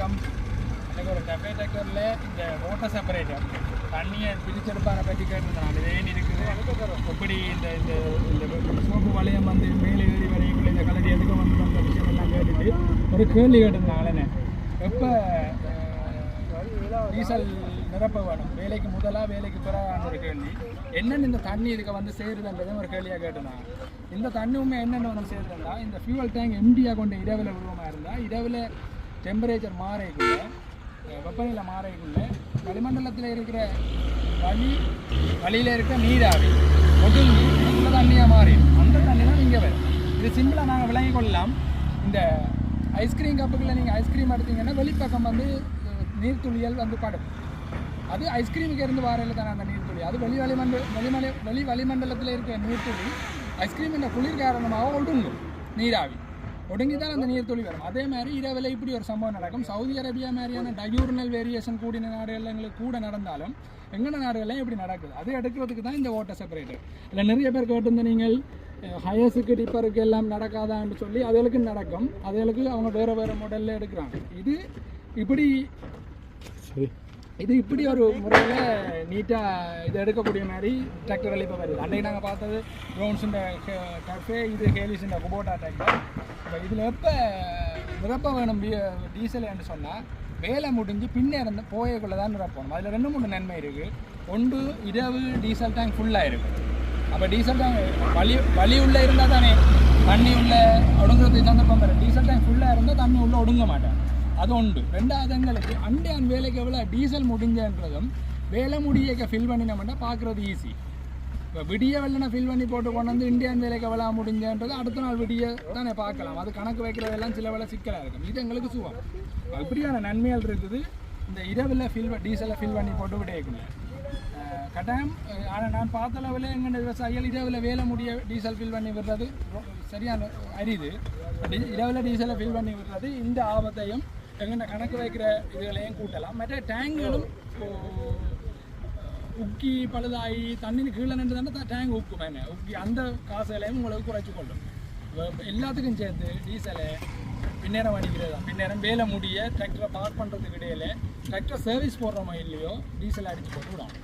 வணக்கம். எனக்கு ஒரு டெஃபே இந்த ஓட்டர் செப்பரேட்டர் தண்ணியை பிரிச்செடுப்பாரை பற்றி கேட்டிருந்தேன். அது ஏன் இருக்குது? எப்படி இந்த இந்த இந்த சோப்பு வளையம் வந்து மேலே ஏறி வரைக்குள்ள இந்த கலரி எதுக்கு வந்து அந்த விஷயம் எல்லாம் கேட்டுட்டு ஒரு கேள்வி கேட்டிருந்தாங்களே எப்போ டீசல் நிரப்ப வேணும்? வேலைக்கு முதலாக வேலைக்கு பிறகு ஒரு கேள்வி. என்னென்ன இந்த தண்ணி இதுக்கு வந்து சேருதுன்றதும் ஒரு கேள்வியாக கேட்டிருந்தாங்க இந்த தண்ணியுமே உண்மை என்னென்ன வந்து சேருதுன்னா இந்த ஃபியூவல் டேங்க் எம்டியாக கொண்ட இரவில் உருவமாக இருந்தால் இரவில் டெம்பரேச்சர் மாறக்குள்ள வெப்பநிலை மாறக்குள்ள வளிமண்டலத்தில் இருக்கிற வலி வழியில் இருக்கிற நீராவி ஒடுங்கி நல்ல தண்ணியாக மாறிடும். அந்த தண்ணி தான் இங்கே வரும். இது சிம்பிளாக நாங்கள் விளங்கி கொள்ளலாம். இந்த ஐஸ்கிரீம் கப்புகளில் நீங்கள் ஐஸ்கிரீம் எடுத்தீங்கன்னா வெளிப்பக்கம் வந்து நீர்த்துளியல் வந்து படும். அது ஐஸ்கிரீமுக்கு இருந்து வாரையில் தானே அந்த நீர்த்துளி. அது வெளி வளிமண்டல வெளிமலை வெளி வளிமண்டலத்தில் இருக்கிற நீர்த்துளி ஐஸ்கிரீமின் குளிர் காரணமாக ஒடுங்கும் நீராவி. ஒடுங்கி தான் அந்த நீர்த்துளி வரும். அதே மாதிரி இரவில் இப்படி ஒரு சம்பவம் நடக்கும். சவுதி அரேபியா மாதிரியான டயூர்னல் வேரியேஷன் கூடின நாடுகள் எங்களுக்கு கூட நடந்தாலும் எங்கன நாடுகள்லாம் இப்படி நடக்குது. அது எடுக்கிறதுக்கு தான் இந்த வாட்டர் செப்பரேட்டர் இல்லை நிறைய பேர் கேட்டிருந்த நீங்கள் ஹயர்ஸுக்கு டிப்பருக்கு எல்லாம் நடக்காதான்னு சொல்லி அதுகளுக்கு நடக்கும். அதுகளுக்கு அவங்க வேறு வேறு மாடலில் எடுக்கிறாங்க. இது இப்படி இது இப்படி ஒரு முறையில் நீட்டாக இது எடுக்கக்கூடிய மாதிரி டிராக்டர்கள் இப்போ வருது. அன்றைக்கு நாங்கள் பார்த்தது ரோன்ஸுன்ற டஃபே இது ஹேலிஸுன்ற குபோட்டா டிராக்டர் இப்போ இதில் எப்போ நிரப்ப வேணும் டீசல் என்று சொன்னால் வேலை முடிஞ்சு பின்னே இருந்து போயக்குள்ளே தான் நிரப்பணும். அதில் ரெண்டு மூணு நன்மை இருக்குது ஒன்று இரவு டீசல் டேங்க் ஃபுல்லாக இருக்குது அப்போ டீசல் டேங்க் வலி வலி உள்ளே இருந்தால் தானே? தண்ணி உள்ளே ஒடுங்குறதுக்கு சந்தர்ப்பம் வரும் டீசல் டேங்க் ஃபுல்லாக இருந்தால் தண்ணி உள்ளே ஒடுங்க மாட்டேன் அது உண்டு ரெண்டாவது எங்களுக்கு அண்டையான் வேலைக்கு எவ்வளோ டீசல் முடிஞ்சன்றதும் வேலை முடியக்க ஃபில் பண்ணினோம்னா பார்க்குறது ஈஸி இப்போ விடிய வெள்ளனை ஃபில் பண்ணி போட்டு கொண்டு வந்து இந்தியன் வேலைக்கு எவ்வளோ முடிஞ்சன்றது அடுத்த நாள் விடிய தானே பார்க்கலாம். அது கணக்கு வைக்கிறதெல்லாம் சில வேலை சிக்கலாக இருக்கும். இது எங்களுக்கு சுகம். இப்படியான நன்மைகள் இருக்குது. இந்த இரவில் ஃபில் டீசலை ஃபில் பண்ணி போட்டு விடையக்குள்ள கட்டாயம் ஆனால் நான் பார்த்த அளவில் எங்கள் விவசாயிகள் இரவில் வேலை முடிய டீசல் ஃபில் பண்ணி விடுறது சரியான அரிது. இரவில் டீசலை ஃபில் பண்ணி விடுறது இந்த ஆபத்தையும் எங்கள்கிட்ட கணக்கு வைக்கிற இதுகளையும் கூட்டலாம். மற்ற டேங்குகளும் உக்கி பழுதாகி தண்ணி கீழே நின்று தானே டேங்க் உக்கும் என்ன உக்கி அந்த காசுகளையும் உங்களுக்கு குறைச்சி கொள்ளும் எல்லாத்துக்கும் சேர்த்து டீசலை பின்னேரம் அடிக்கிறது தான் பின்னேரம் வேலை முடிய டிராக்டரை பார்க் பண்ணுறதுக்கு இடையில டிராக்டர் சர்வீஸ் போடுறோமோ இல்லையோ டீசல் அடித்து போட்டு விடும்